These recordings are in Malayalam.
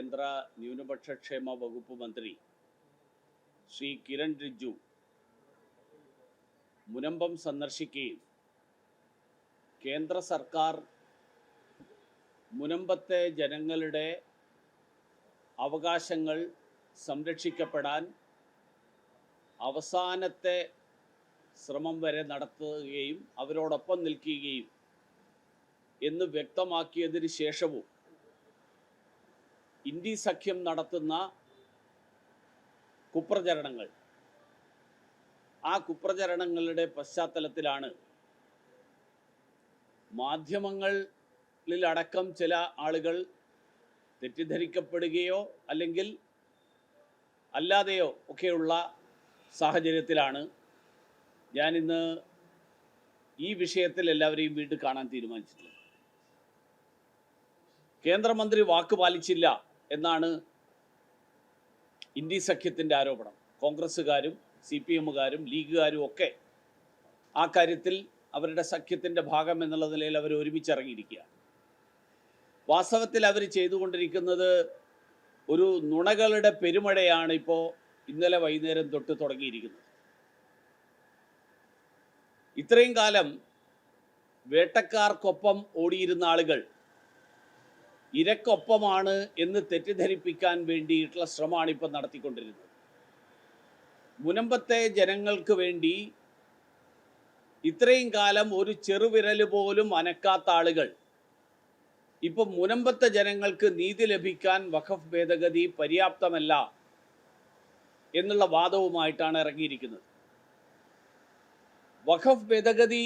കേന്ദ്ര ന്യൂനപക്ഷ ക്ഷേമ വകുപ്പ് മന്ത്രി ശ്രീ കിരൺ റിജ്ജു മുനമ്പം സന്ദർശിക്കുകയും കേന്ദ്ര സർക്കാർ മുനമ്പത്തെ ജനങ്ങളുടെ അവകാശങ്ങൾ സംരക്ഷിക്കപ്പെടാൻ അവസാനത്തെ ശ്രമം വരെ നടത്തുകയും അവരോടൊപ്പം നിൽക്കുകയും എന്ന് വ്യക്തമാക്കിയതിന് ശേഷവും ഇന്ത്യ സഖ്യം നടത്തുന്ന കുപ്രചരണങ്ങൾ. ആ കുപ്രചരണങ്ങളുടെ പശ്ചാത്തലത്തിലാണ് മാധ്യമങ്ങളിലടക്കം ചില ആളുകൾ തെറ്റിദ്ധരിക്കപ്പെടുകയോ അല്ലെങ്കിൽ അല്ലാതെയോ ഒക്കെയുള്ള സാഹചര്യത്തിലാണ് ഞാനിന്ന് ഈ വിഷയത്തിൽ എല്ലാവരെയും വീണ്ടും കാണാൻ തീരുമാനിച്ചിട്ടുള്ളത്. കേന്ദ്രമന്ത്രി വാക്ക് പാലിച്ചില്ല. എന്നാണ് ഇന്ത്യ സഖ്യത്തിന്റെ ആരോപണം. കോൺഗ്രസ്സുകാരും സി പി എമ്മുകാരും ലീഗുകാരും ഒക്കെ ആ കാര്യത്തിൽ അവരുടെ സഖ്യത്തിന്റെ ഭാഗം എന്നുള്ള നിലയിൽ അവർ ഒരുമിച്ചിറങ്ങിയിരിക്കുക വാസ്തവത്തിൽ അവർ ചെയ്തുകൊണ്ടിരിക്കുന്നത് ഒരു നുണകളുടെ പെരുമഴയാണ് ഇപ്പോൾ ഇന്നലെ വൈകുന്നേരം തൊട്ട് തുടങ്ങിയിരിക്കുന്നത്. ഇത്രയും കാലം വേട്ടക്കാർക്കൊപ്പം ഓടിയിരുന്ന ആളുകൾ ഇരക്കൊപ്പമാണ് എന്ന് തെറ്റിദ്ധരിപ്പിക്കാൻ വേണ്ടിയിട്ടുള്ള ശ്രമമാണ് ഇപ്പം നടത്തിക്കൊണ്ടിരുന്നത്. മുനമ്പത്തെ ജനങ്ങൾക്ക് വേണ്ടി ഇത്രയും കാലം ഒരു ചെറുവിരൽ പോലും അനക്കാത്ത ആളുകൾ. ഇപ്പം മുനമ്പത്തെ ജനങ്ങൾക്ക് നീതി ലഭിക്കാൻ വഖഫ് ഭേദഗതി പര്യാപ്തമല്ല എന്നുള്ള വാദവുമായിട്ടാണ് ഇറങ്ങിയിരിക്കുന്നത്. വഖഫ് ഭേദഗതി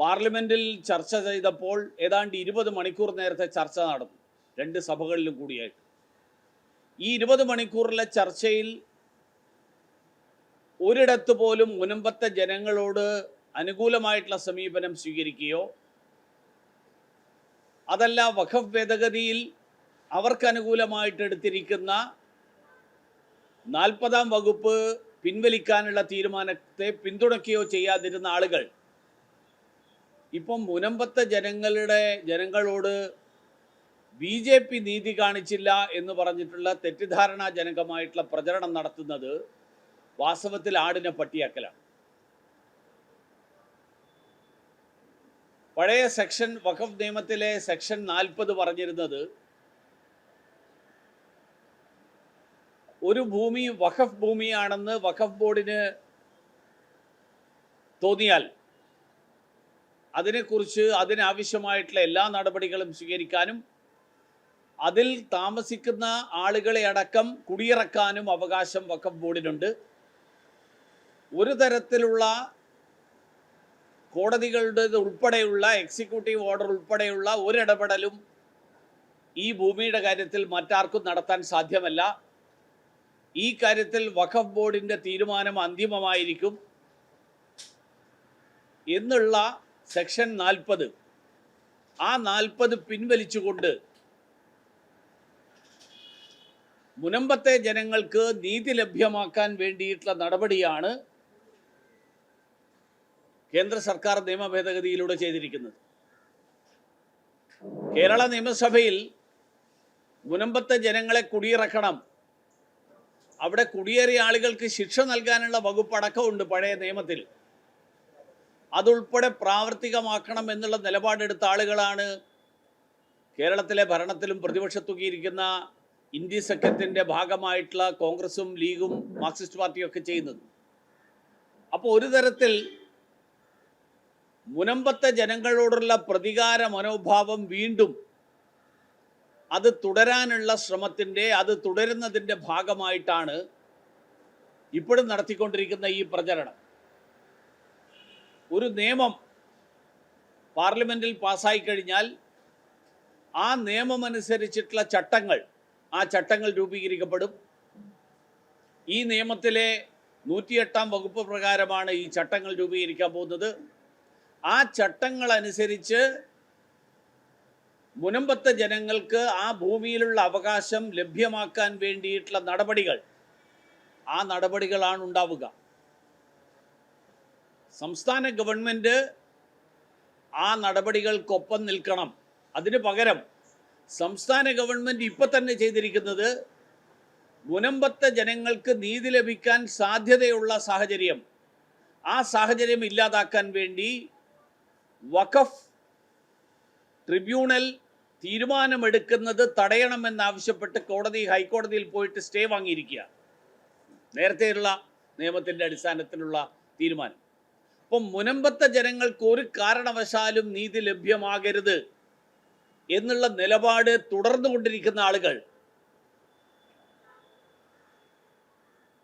പാർലമെന്റിൽ ചർച്ച ചെയ്തപ്പോൾ ഏതാണ്ട് ഇരുപത് മണിക്കൂർ നേരത്തെ ചർച്ച നടന്നു. രണ്ട് സഭകളിലും കൂടിയായിട്ട്. ഈ ഇരുപത് മണിക്കൂറിലെ ചർച്ചയിൽ ഒരിടത്ത് പോലും മുനമ്പത്തെ ജനങ്ങളോട് അനുകൂലമായിട്ടുള്ള സമീപനം സ്വീകരിക്കുകയോ അതല്ല വഖഫ് ഭേദഗതിയിൽ അവർക്ക് അനുകൂലമായിട്ട് എടുത്തിരിക്കുന്ന നാൽപ്പതാം വകുപ്പ് പിൻവലിക്കാനുള്ള തീരുമാനത്തെ പിന്തുണയ്ക്കുകയോ ചെയ്യാതിരുന്ന ആളുകൾ ഇപ്പം മുനമ്പത്തെ ജനങ്ങളുടെ ജനങ്ങളോട് ബി ജെ പി നീതി കാണിച്ചില്ല എന്ന് പറഞ്ഞിട്ടുള്ള തെറ്റിദ്ധാരണാജനകമായിട്ടുള്ള പ്രചരണം നടത്തുന്നത് വാസ്തവത്തിൽ ആടിനെ പട്ടിയാക്കലാണ്. പഴയ സെക്ഷൻ വഖഫ് നിയമത്തിലെ സെക്ഷൻ നാൽപ്പത് പറഞ്ഞിരുന്നത് ഒരു ഭൂമി വഖഫ് ഭൂമിയാണെന്ന് വഖഫ് ബോർഡിന് തോന്നിയാൽ അതിനെക്കുറിച്ച് അതിനാവശ്യമായിട്ടുള്ള എല്ലാ നടപടികളും സ്വീകരിക്കാനും അതിൽ താമസിക്കുന്ന ആളുകളെ അടക്കം കുടിയിറക്കാനും അവകാശം വഖഫ് ബോർഡിനുണ്ട്. ഒരു തരത്തിലുള്ള കോടതികളുടെ ഉൾപ്പെടെയുള്ള എക്സിക്യൂട്ടീവ് ഓർഡർ ഉൾപ്പെടെയുള്ള ഒരിടപെടലും ഈ ഭൂമിയുടെ കാര്യത്തിൽ മറ്റാർക്കും നടത്താൻ സാധ്യമല്ല. ഈ കാര്യത്തിൽ വഖഫ് ബോർഡിന്റെ തീരുമാനം അന്തിമമായിരിക്കും. എന്നുള്ള സെക്ഷൻ നാൽപ്പത്. ആ നാൽപ്പത് പിൻവലിച്ചുകൊണ്ട് മുനമ്പത്തെ ജനങ്ങൾക്ക് നീതി ലഭ്യമാക്കാൻ വേണ്ടിയിട്ടുള്ള നടപടിയാണ് കേന്ദ്ര സർക്കാർ നിയമ ഭേദഗതിയിലൂടെ ചെയ്തിരിക്കുന്നത്. കേരള നിയമസഭയിൽ മുനമ്പത്തെ ജനങ്ങളെ കുടിയിറക്കണം. അവിടെ കുടിയേറിയ ആളുകൾക്ക് ശിക്ഷ നൽകാനുള്ള വകുപ്പടക്കമുണ്ട് പഴയ നിയമത്തിൽ. അതുൾപ്പെടെ പ്രാവർത്തികമാക്കണം എന്നുള്ള നിലപാടെടുത്ത ആളുകളാണ് കേരളത്തിലെ ഭരണത്തിലും പ്രതിപക്ഷത്തുകിയിരിക്കുന്ന ഇന്ത്യ സഖ്യത്തിന്റെ ഭാഗമായിട്ടുള്ള കോൺഗ്രസും ലീഗും മാർക്സിസ്റ്റ് പാർട്ടിയും ഒക്കെ ചെയ്യുന്നത്. അപ്പോൾ ഒരു തരത്തിൽ മുനമ്പത്തെ ജനങ്ങളോടുള്ള പ്രതികാര മനോഭാവം വീണ്ടും അത് തുടരാനുള്ള ശ്രമത്തിന്റെ അത് തുടരുന്നതിന്റെ ഭാഗമായിട്ടാണ് ഇപ്പോഴും നടത്തിക്കൊണ്ടിരിക്കുന്ന ഈ പ്രചരണം. ഒരു നിയമം പാർലമെന്റിൽ പാസ്സായി കഴിഞ്ഞാൽ ആ നിയമമനുസരിച്ചിട്ടുള്ള ചട്ടങ്ങൾ ആ ചട്ടങ്ങൾ രൂപീകരിക്കപ്പെടും. ഈ നിയമത്തിലെ നൂറ്റിയെട്ടാം വകുപ്പ് പ്രകാരമാണ് ഈ ചട്ടങ്ങൾ രൂപീകരിക്കാൻ പോകുന്നത്. ആ ചട്ടങ്ങൾ അനുസരിച്ച് മുനമ്പത്തെ ജനങ്ങൾക്ക് ആ ഭൂമിയിലുള്ള അവകാശം ലഭ്യമാക്കാൻ വേണ്ടിയിട്ടുള്ള നടപടികൾ ആ നടപടികളാണ് ഉണ്ടാവുക. സംസ്ഥാന ഗവൺമെന്റ് ആ നടപടികൾക്കൊപ്പം നിൽക്കണം. അതിന് പകരം സംസ്ഥാന ഗവൺമെന്റ് ഇപ്പം തന്നെ ചെയ്തിരിക്കുന്നത് മുനമ്പത്തെ ജനങ്ങൾക്ക് നീതി ലഭിക്കാൻ സാധ്യതയുള്ള സാഹചര്യം. ആ സാഹചര്യം ഇല്ലാതാക്കാൻ വേണ്ടി വഖഫ് ട്രിബ്യൂണൽ തീരുമാനമെടുക്കുന്നത് തടയണമെന്നാവശ്യപ്പെട്ട് കോടതി ഹൈക്കോടതിയിൽ പോയിട്ട് സ്റ്റേ വാങ്ങിയിരിക്കുക നേരത്തെയുള്ള നിയമത്തിന്റെ അടിസ്ഥാനത്തിലുള്ള തീരുമാനം. അപ്പം മുനമ്പത്തെ ജനങ്ങൾക്ക് ഒരു കാരണവശാലും നീതി ലഭ്യമാകരുത് എന്നുള്ള നിലപാട് തുടർന്നുകൊണ്ടിരിക്കുന്ന ആളുകൾ.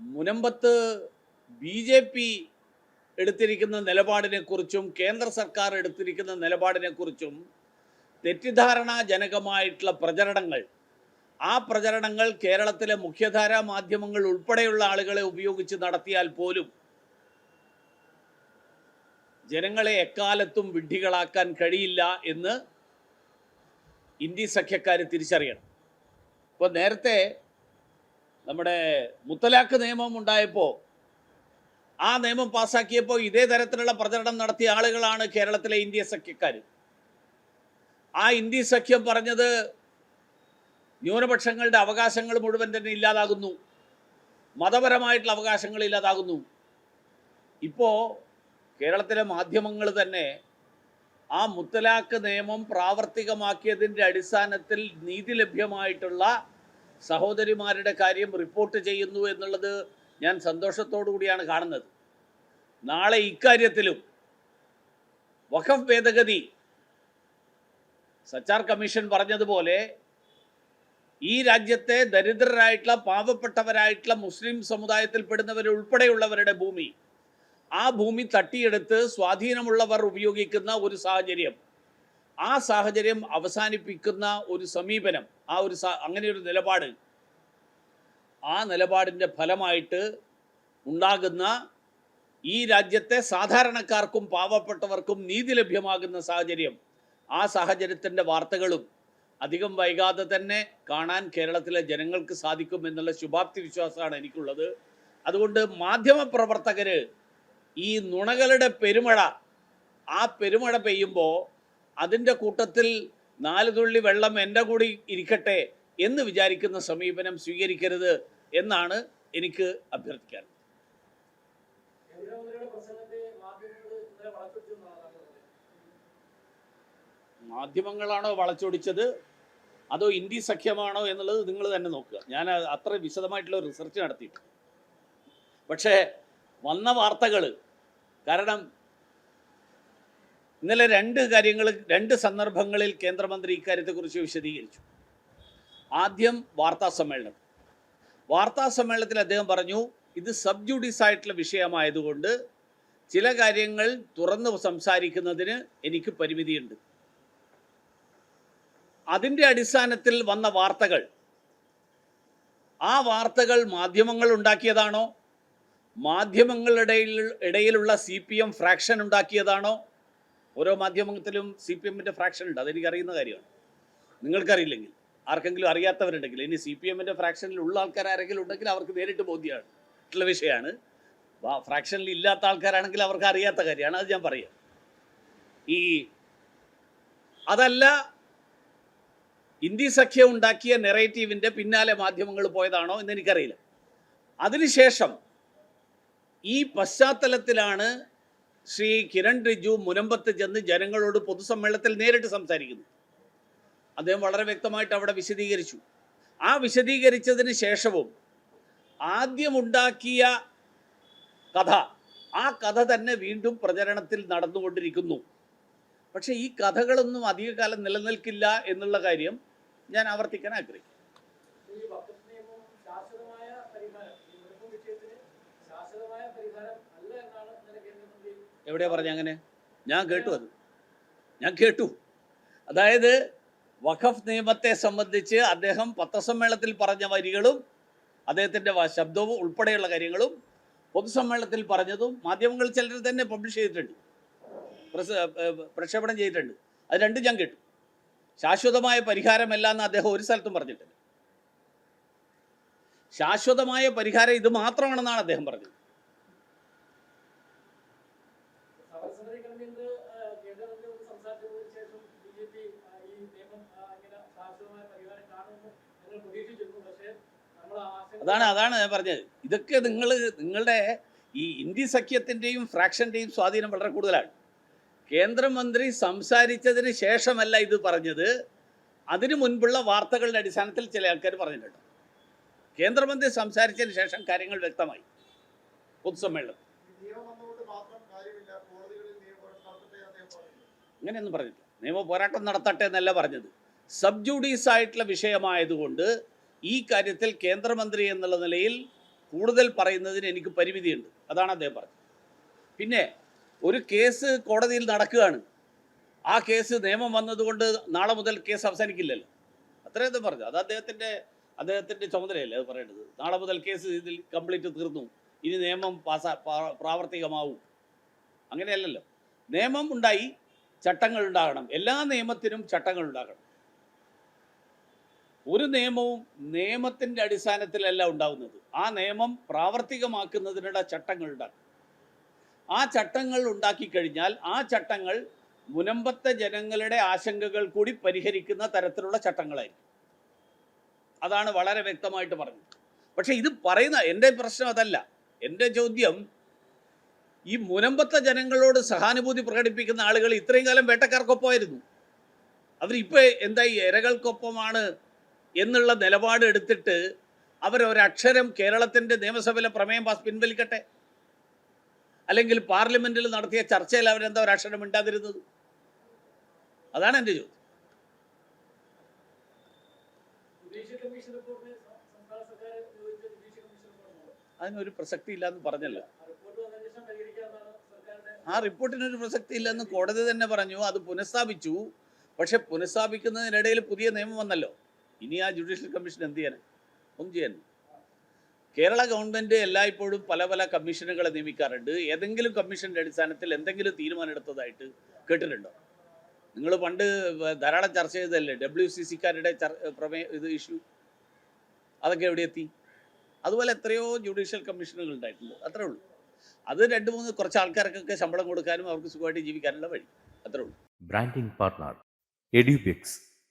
മുനമ്പത്ത് ബി ജെ പി എടുത്തിരിക്കുന്ന നിലപാടിനെക്കുറിച്ചും കേന്ദ്ര സർക്കാർ എടുത്തിരിക്കുന്ന നിലപാടിനെക്കുറിച്ചും തെറ്റിദ്ധാരണാജനകമായിട്ടുള്ള പ്രചരണങ്ങൾ. ആ പ്രചരണങ്ങൾ കേരളത്തിലെ മുഖ്യധാരാ മാധ്യമങ്ങൾ ഉൾപ്പെടെയുള്ള ആളുകളെ ഉപയോഗിച്ച് നടത്തിയാൽ പോലും ജനങ്ങളെ എക്കാലത്തും വിഡ്ഢികളാക്കാൻ കഴിയില്ല എന്ന് ഇന്ത്യ സഖ്യക്കാർ തിരിച്ചറിയണം. ഇപ്പോൾ നേരത്തെ നമ്മുടെ മുത്തലാഖ് നിയമം ഉണ്ടായപ്പോൾ ആ നിയമം പാസ്സാക്കിയപ്പോൾ ഇതേ തരത്തിലുള്ള പ്രചരണം നടത്തിയ ആളുകളാണ് കേരളത്തിലെ ഇന്ത്യ സഖ്യക്കാർ ആ ഇന്ത്യ സഖ്യം പറഞ്ഞത് ന്യൂനപക്ഷങ്ങളുടെ അവകാശങ്ങൾ മുഴുവൻ തന്നെ ഇല്ലാതാകുന്നു. മതപരമായിട്ടുള്ള അവകാശങ്ങൾ ഇല്ലാതാകുന്നു. ഇപ്പോൾ കേരളത്തിലെ മാധ്യമങ്ങൾ തന്നെ ആ മുത്തലാഖ് നിയമം പ്രാവർത്തികമാക്കിയതിന്റെ അടിസ്ഥാനത്തിൽ നീതി ലഭ്യമായിട്ടുള്ള സഹോദരിമാരുടെ കാര്യം റിപ്പോർട്ട് ചെയ്യുന്നു എന്നുള്ളത് ഞാൻ സന്തോഷത്തോടു കൂടിയാണ് കാണുന്നത്. നാളെ ഇക്കാര്യത്തിലും വഖഫ് ഭേദഗതി സച്ചാർ കമ്മീഷൻ പറഞ്ഞതുപോലെ ഈ രാജ്യത്തെ ദരിദ്രരായിട്ടുള്ള പാവപ്പെട്ടവരായിട്ടുള്ള മുസ്ലിം സമുദായത്തിൽപ്പെടുന്നവരുൾപ്പെടെയുള്ളവരുടെ ഭൂമി ആ ഭൂമി തട്ടിയെടുത്ത് സ്വാധീനമുള്ളവർ ഉപയോഗിക്കുന്ന ഒരു സാഹചര്യം. ആ സാഹചര്യം അവസാനിപ്പിക്കുന്ന ഒരു സമീപനം ആ ഒരു അങ്ങനെ ഒരു നിലപാട് ആ നിലപാടിന്റെ ഫലമായിട്ട് ഉണ്ടാകുന്ന ഈ രാജ്യത്തെ സാധാരണക്കാർക്കും പാവപ്പെട്ടവർക്കും നീതി ലഭ്യമാകുന്ന സാഹചര്യം ആ സാഹചര്യത്തിന്റെ വാർത്തകളും അധികം വൈകാതെ തന്നെ കാണാൻ കേരളത്തിലെ ജനങ്ങൾക്ക് സാധിക്കും എന്നുള്ള ശുഭാപ്തി വിശ്വാസമാണ് എനിക്കുള്ളത്. അതുകൊണ്ട് മാധ്യമപ്രവർത്തകർ ഈ നുണകളുടെ പെരുമഴ ആ പെരുമഴ പെയ്യുമ്പോൾ അതിന്റെ കൂട്ടത്തിൽ നാല് തുള്ളി വെള്ളം എന്റെ കൂടി ഇരിക്കട്ടെ എന്ന് വിചാരിക്കുന്ന സമീപനം സ്വീകരിക്കരുത് എന്നാണ് എനിക്ക് അഭ്യർത്ഥിക്കാൻ. മാധ്യമങ്ങളാണോ വളച്ചൊടിച്ചത്? അതോ ഇന്ത്യ സഖ്യമാണോ എന്നുള്ളത് നിങ്ങൾ തന്നെ നോക്കുക. ഞാൻ അത്ര വിശദമായിട്ടുള്ള റിസർച്ച് നടത്തിയിട്ടുണ്ട് പക്ഷേ വന്ന വാർത്തകൾ കാരണം ഇന്നലെ രണ്ട് കാര്യങ്ങൾ രണ്ട് സന്ദർഭങ്ങളിൽ കേന്ദ്രമന്ത്രി ഇക്കാര്യത്തെക്കുറിച്ച് വിശദീകരിച്ചു. ആദ്യം വാർത്താ സമ്മേളനം. വാർത്താ സമ്മേളനത്തിൽ അദ്ദേഹം പറഞ്ഞു ഇത് സബ് ജുഡീസ് ആയിട്ടുള്ള വിഷയമായതുകൊണ്ട് ചില കാര്യങ്ങൾ തുറന്ന് സംസാരിക്കുന്നതിന് എനിക്ക് പരിമിതിയുണ്ട്. അതിന്റെ അടിസ്ഥാനത്തിൽ വന്ന വാർത്തകൾ. ആ വാർത്തകൾ മാധ്യമങ്ങൾ ഉണ്ടാക്കിയതാണോ? മാധ്യമങ്ങളുടെ ഇടയിലുള്ള സി പി എം ഫ്രാക്ഷൻ ഉണ്ടാക്കിയതാണോ? ഓരോ മാധ്യമത്തിലും സി പി എമ്മിന്റെ ഫ്രാക്ഷൻ ഉണ്ട്. അതെനിക്ക് അറിയുന്ന കാര്യമാണ്. നിങ്ങൾക്കറിയില്ലെങ്കിൽ ആർക്കെങ്കിലും അറിയാത്തവരുണ്ടെങ്കിൽ ഇനി സി പി എമ്മിന്റെ ഫ്രാക്ഷനിൽ ഉള്ള ആൾക്കാർ ആരെങ്കിലും ഉണ്ടെങ്കിൽ അവർക്ക് നേരിട്ട് ബോധ്യമാണ്. ഉള്ള വിഷയമാണ്. ഫ്രാക്ഷനിൽ ഇല്ലാത്ത ആൾക്കാരാണെങ്കിൽ അവർക്ക് അറിയാത്ത കാര്യമാണ്. അത് ഞാൻ പറയാം. ഈ അതല്ല ഇന്ത്യ സഖ്യം ഉണ്ടാക്കിയ നെറേറ്റീവിന്റെ പിന്നാലെ മാധ്യമങ്ങൾ പോയതാണോ എന്ന് എനിക്കറിയില്ല. അതിനുശേഷം ഈ പശ്ചാത്തലത്തിലാണ് ശ്രീ കിരൺ റിജു മുനമ്പത്ത് ചെന്ന് ജനങ്ങളോട് പൊതുസമ്മേളനത്തിൽ നേരിട്ട് സംസാരിക്കുന്നു അദ്ദേഹം വളരെ വ്യക്തമായിട്ട് അവിടെ വിശദീകരിച്ചു. ആ വിശദീകരിച്ചതിന് ശേഷവും ആദ്യമുണ്ടാക്കിയ കഥ ആ കഥ തന്നെ വീണ്ടും പ്രചരണത്തിൽ നടന്നുകൊണ്ടിരിക്കുന്നു. പക്ഷേ ഈ കഥകളൊന്നും അധികകാലം നിലനിൽക്കില്ല എന്നുള്ള കാര്യം ഞാൻ ആവർത്തിക്കാൻ ശാശ്വതമായ പരിഹാരം ഈ മുനമ്പം വിഷയത്തിന് ശാശ്വതമായ പരിഹാരം അല്ല എന്നാണ് ഇന്നലെ കേന്ദ്രമന്ത്രി എവിടെയാ പറഞ്ഞ അങ്ങനെ? ഞാൻ കേട്ടു അത്. ഞാൻ കേട്ടു. അതായത് വഖഫ് നിയമത്തെ സംബന്ധിച്ച് അദ്ദേഹം പത്രസമ്മേളനത്തിൽ പറഞ്ഞ വരികളും അദ്ദേഹത്തിന്റെ ശബ്ദവും ഉൾപ്പെടെയുള്ള കാര്യങ്ങളും പൊതുസമ്മേളനത്തിൽ പറഞ്ഞതും മാധ്യമങ്ങൾ ചിലർ തന്നെ പബ്ലിഷ് ചെയ്തിട്ടുണ്ട്. പ്രക്ഷേപണം ചെയ്തിട്ടുണ്ട്. അത് രണ്ടും ഞാൻ കേട്ടു. ശാശ്വതമായ പരിഹാരമല്ല എന്ന് അദ്ദേഹം ഒരു സ്ഥലത്തും പറഞ്ഞിട്ടില്ല. ശാശ്വതമായ പരിഹാരം ഇത് മാത്രമാണെന്നാണ് അദ്ദേഹം പറഞ്ഞത് സമരസമിതി കൺവീനർ കേന്ദ്രമന്ത്രി ഒന്ന് സംസാരിച്ചതിന് ശേഷം ബി ജെ പി ഈ നിയമം ആ, ഇങ്ങനെ ശാശ്വതമായ നിങ്ങൾ പ്രതീക്ഷിച്ചിരുന്നു പക്ഷേ നമ്മൾ ആശങ്ക അതാണ് അതാണ് ഞാൻ പറഞ്ഞത്. ഇതൊക്കെ നിങ്ങൾ നിങ്ങളുടെ ഈ ഇന്ത്യ സഖ്യത്തിന്റെയും ഫ്രാക്ഷന്റെയും സ്വാധീനം വളരെ കൂടുതലാണ്. കേന്ദ്രമന്ത്രി സംസാരിച്ചതിന് ശേഷമല്ല ഇത് പറഞ്ഞത്. അതിനു മുൻപുള്ള വാർത്തകളുടെ അടിസ്ഥാനത്തിൽ ചില ആൾക്കാർ പറഞ്ഞിട്ടുണ്ട് കേന്ദ്രമന്ത്രി സംസാരിച്ചതിന് ശേഷം കാര്യങ്ങൾ വ്യക്തമായി. പൊതുസമ്മേളനം. അങ്ങനെയൊന്നും പറഞ്ഞില്ല നിയമ പോരാട്ടം നടത്തട്ടെ എന്നല്ല പറഞ്ഞത്. സബ്ജുഡീസ് ആയിട്ടുള്ള വിഷയമായതുകൊണ്ട് ഈ കാര്യത്തിൽ കേന്ദ്രമന്ത്രി എന്നുള്ള നിലയിൽ കൂടുതൽ പറയുന്നതിന് എനിക്ക് പരിമിതിയുണ്ട്. അതാണ് അദ്ദേഹം പറഞ്ഞത്. പിന്നെ ഒരു കേസ് കോടതിയിൽ നടക്കുകയാണ്. ആ കേസ് നിയമം വന്നതുകൊണ്ട് നാളെ മുതൽ കേസ് അവസാനിക്കില്ലല്ലോ. അത്രയും അദ്ദേഹം പറഞ്ഞു. അത് അദ്ദേഹത്തിന്റെ അദ്ദേഹത്തിന്റെ ചുമതലയല്ലേ അത് പറയേണ്ടത്. നാളെ മുതൽ കേസ് ഇതിൽ കംപ്ലീറ്റ് തീർന്നു. ഇനി നിയമം പാസാ പ്രാ- പ്രാവർത്തികമാവും. അങ്ങനെയല്ലല്ലോ. നിയമം ഉണ്ടായി ചട്ടങ്ങൾ ഉണ്ടാകണം. എല്ലാ നിയമത്തിനും ചട്ടങ്ങൾ ഉണ്ടാകണം. ഒരു നിയമവും നിയമത്തിന്റെ അടിസ്ഥാനത്തിലല്ല ഉണ്ടാകുന്നത് ആ നിയമം പ്രാവർത്തികമാക്കുന്നതിനുള്ള ചട്ടങ്ങൾ ഉണ്ടാക്കും ആ ചട്ടങ്ങൾ ഉണ്ടാക്കി കഴിഞ്ഞാൽ ആ ചട്ടങ്ങൾ മുനമ്പത്തെ ജനങ്ങളുടെ ആശങ്കകൾ കൂടി പരിഹരിക്കുന്ന തരത്തിലുള്ള ചട്ടങ്ങളായിരിക്കും. അതാണ് വളരെ വ്യക്തമായിട്ട് പറഞ്ഞത്. പക്ഷേ ഇത് പറയുന്ന എന്റെ പ്രശ്നം അതല്ല. എന്റെ ചോദ്യം ഈ മുനമ്പത്തെ ജനങ്ങളോട് സഹാനുഭൂതി പ്രകടിപ്പിക്കുന്ന ആളുകൾ ഇത്രയും കാലം വേട്ടക്കാർക്കൊപ്പമായിരുന്നു. അവരിപ്പോൾ എന്താ ഈ ഇരകൾക്കൊപ്പമാണ് എന്നുള്ള നിലപാട് എടുത്തിട്ട് അവരൊരക്ഷരം കേരളത്തിന്റെ നിയമസഭയിലെ പ്രമേയം പാസ് പിൻവലിക്കട്ടെ? അല്ലെങ്കിൽ പാർലമെന്റിൽ നടത്തിയ ചർച്ചയിൽ അവരെന്താ ഒരക്ഷരം മിണ്ടാതിരുന്നത്? അതാണ് എന്റെ ചോദ്യം. അതിനൊരു പ്രസക്തി ഇല്ലാന്ന് പറഞ്ഞല്ലോ. ആ റിപ്പോർട്ടിനൊരു പ്രസക്തി ഇല്ലെന്ന് കോടതി തന്നെ പറഞ്ഞു. അത് പുനഃസ്ഥാപിച്ചു. പക്ഷെ പുനഃസ്ഥാപിക്കുന്നതിനിടയിൽ പുതിയ നിയമം വന്നല്ലോ. ഇനി ആ ജുഡീഷ്യൽ കമ്മീഷൻ എന്ത് ചെയ്യാൻ ഒന്നും ചെയ്യാൻ കേരള ഗവൺമെന്റ് എല്ലായ്പ്പോഴും പല പല കമ്മീഷനുകളെ നിയമിക്കാറുണ്ട്. ഏതെങ്കിലും കമ്മീഷന്റെ അടിസ്ഥാനത്തിൽ എന്തെങ്കിലും തീരുമാനം എടുത്തതായിട്ട് കേട്ടിട്ടുണ്ടോ? നിങ്ങൾ പണ്ട് ധാരാളം ചർച്ച ചെയ്തതല്ലേ ഡബ്ല്യു സി സിക്കാരുടെ ഇത് ഇഷ്യൂ അതൊക്കെ എവിടെ എത്തി? അതുപോലെ എത്രയോ ജുഡീഷ്യൽ കമ്മീഷനുകൾ ഉണ്ടായിട്ടുണ്ട്. അത്രേ ഉള്ളൂ. അത് രണ്ട് മൂന്ന് കുറച്ച് ആൾക്കാർക്കൊക്കെ ശമ്പളം കൊടുക്കാനും അവർക്ക് സുഖമായിട്ട് ജീവിക്കാനുള്ള വഴി. അത്രേ ഉള്ളൂ. Branding partner Edubix